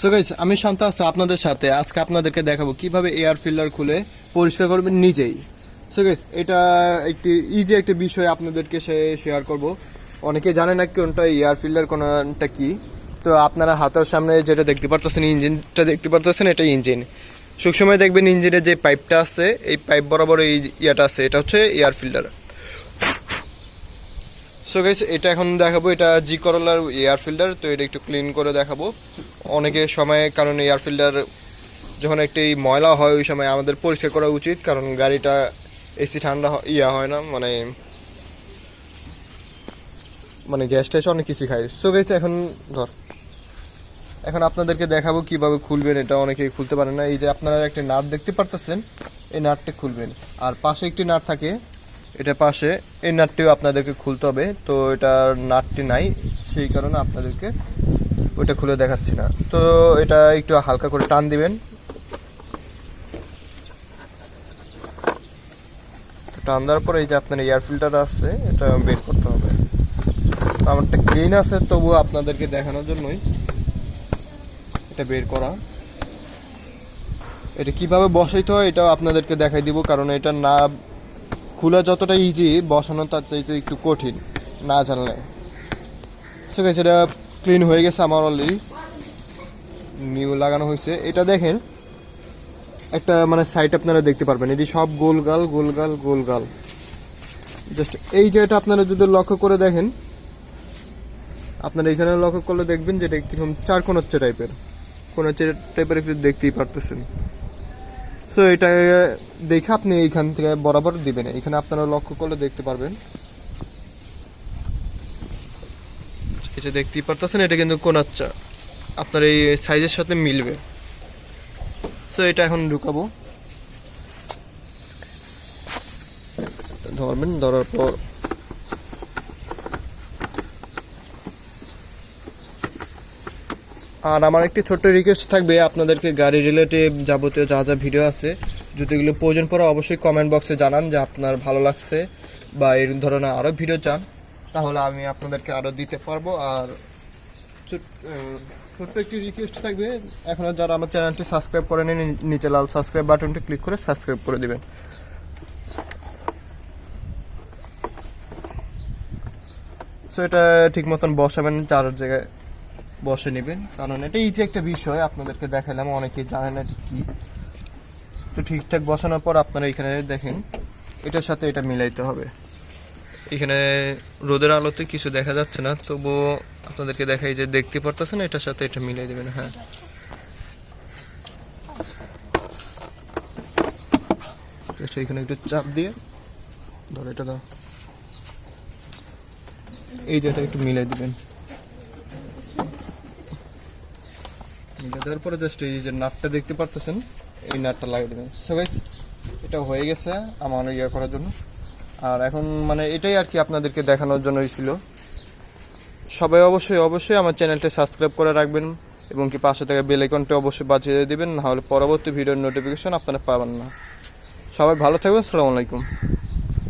So guys আমি শান্ত আছি আপনাদের সাথে। আজকে আপনাদেরকে দেখাবো কীভাবে এয়ার ফিল্টার খুলে পরিষ্কার করবেন নিজেই। সো গাইস এটা একটি ইজি একটা বিষয় আপনাদেরকে সে শেয়ার করব। অনেকে জানে না কোনটা এয়ার ফিল্টার কোনটা কি। তো আপনারা হাতের সামনে যেটা দেখতে পারতেছেন, ইঞ্জিনটা দেখতে পারতেছেন, এটা ইঞ্জিন। সবসময় দেখবেন ইঞ্জিনের যে পাইপটা আছে, এই পাইপ বরাবর এই ইয়াটা আছে, এটা হচ্ছে এয়ার ফিল্টার সো গাইস এটা এখন দেখাবো, এটা জি করলার এয়ার ফিল্টার তো এটা একটু ক্লিন করে দেখাবো। অনেকের সময়, কারণ এয়ার ফিল্টার যখন একটি ময়লা হয়, ওই সময় আমাদের পরিষ্কার করা উচিত, কারণ গাড়িটা এসি ঠান্ডা ইয়া হয় না মানে মানে গ্যাস ট্যাস অনেক কিছু খায়। সো গাইস এখন ধর, এখন আপনাদেরকে দেখাবো কীভাবে খুলবেন, এটা অনেকেই খুলতে পারে না। এই যে আপনারা একটা নাট দেখতে পারতেছেন, এই নাটটা খুলবেন। আর পাশে একটি নাট থাকে এটা পাশে। এই নাটটিও আপনাদেরকে খুলতে হবে। তো এটার নাটটি নাই, সেই কারণে আপনাদেরকে ওইটা খুলে দেখাচ্ছি না। তো এটা একটু হালকা করে টান দিবেন। টান দেওয়ার পরে এই যে আপনার এয়ার ফিল্টার আছে, এটা বের করতে হবে। আমারটা ক্লিন আছে তবুও আপনাদেরকে দেখানোর জন্যই এটা বের করা। এটা কীভাবে বসাইতে হয়, এটাও আপনাদেরকে দেখাই দিব, কারণ এটা না খোলা যতটা ইজি বসানো তার চাইতে একটু কঠিন, না জানলে। আছে, এটা ক্লিন হয়ে গেছে আমার অলরেডি নিউ লাগানো হয়েছে। এটা দেখেন, একটা মানে সাইট আপনারা দেখতে পারবেন। এটি সব গোল গাল গোলগাল গোলগাল গোলগাল জাস্ট এই যে এটা আপনারা যদি লক্ষ্য করে দেখেন, আপনারা এখানে লক্ষ্য করলে দেখবেন যে এটা কীরকম চার কোণচ্ছ টাইপের কোণচ্ছ টাইপের একটু দেখতেই পারতেছেন। সো এটা দেখে আপনি এইখান থেকে বরাবর দিবেন। এখানে আপনারা লক্ষ্য করলে দেখতে পারবেন। এটা দেখতেই পারতেছেন, এটা কিন্তু কোনাচ্চা আপনার এই সাইজের সাথে মিলবে। সো এটা এখন ঢুকাবো। ধরবেন, ধরার পর আর আমার একটি ছোট্ট রিকোয়েস্ট থাকবে, আপনাদেরকে গাড়ি রিলেটিভ যাবতীয় যা যা ভিডিও আছে, যদি এগুলো প্রয়োজন পড়ে অবশ্যই কমেন্ট বক্সে জানান যে আপনার ভালো লাগছে বা এই ধরনের আরও ভিডিও চান। তাহলে আমি আপনাদেরকে আরও দিতে পারব। আর ছোট্ট একটি রিকোয়েস্ট থাকবে এখনও যারা আমার চ্যানেলটি সাবস্ক্রাইব করেন নিচে লাল সাবস্ক্রাইব বাটনটি ক্লিক করে সাবস্ক্রাইব করে দেবেন। সো এটা ঠিক মতন বসাবেন চার জায়গায় বসে নেবেন। কারণ এটা ইজি একটা বিষয়, আপনাদেরকে দেখালাম, অনেকেই জানে না এটা কি। তো ঠিকঠাক বসানোর পর আপনারা এখানে দেখেন, এটার সাথে এটা মিলাইতে হবে। এখানে রোদের আলোতে কিছু দেখা যাচ্ছে না, তবুও আপনাদেরকে দেখাই যে দেখতে পারতেছেন, এটার সাথে এটা মিলাই দেবেন হ্যাঁ। এখানে একটু চাপ দিয়ে, ধর এটা দাও। এই যে এটা একটু মিলাই দিবেন। দেওয়ার পরে জাস্ট এই যে নাটটা দেখতে পারতেছেন, এই নাটটা লাগিয়ে দেবেন। সো এটা হয়ে গেছে আমার ইয়ে করার জন্য। আর এখন মানে এটাই আর কি আপনাদেরকে দেখানোর জন্যই ছিল সবাই অবশ্যই অবশ্যই আমার চ্যানেলটা সাবস্ক্রাইব করে রাখবেন এবং কি পাশে থেকে বেল অবশ্যই বাজিয়ে দিবেন নাহলে পরবর্তী ভিডিওর নোটিফিকেশন আপনারা পাবেন না। সবাই ভালো থাকবেন, আসসালামু আলাইকুম।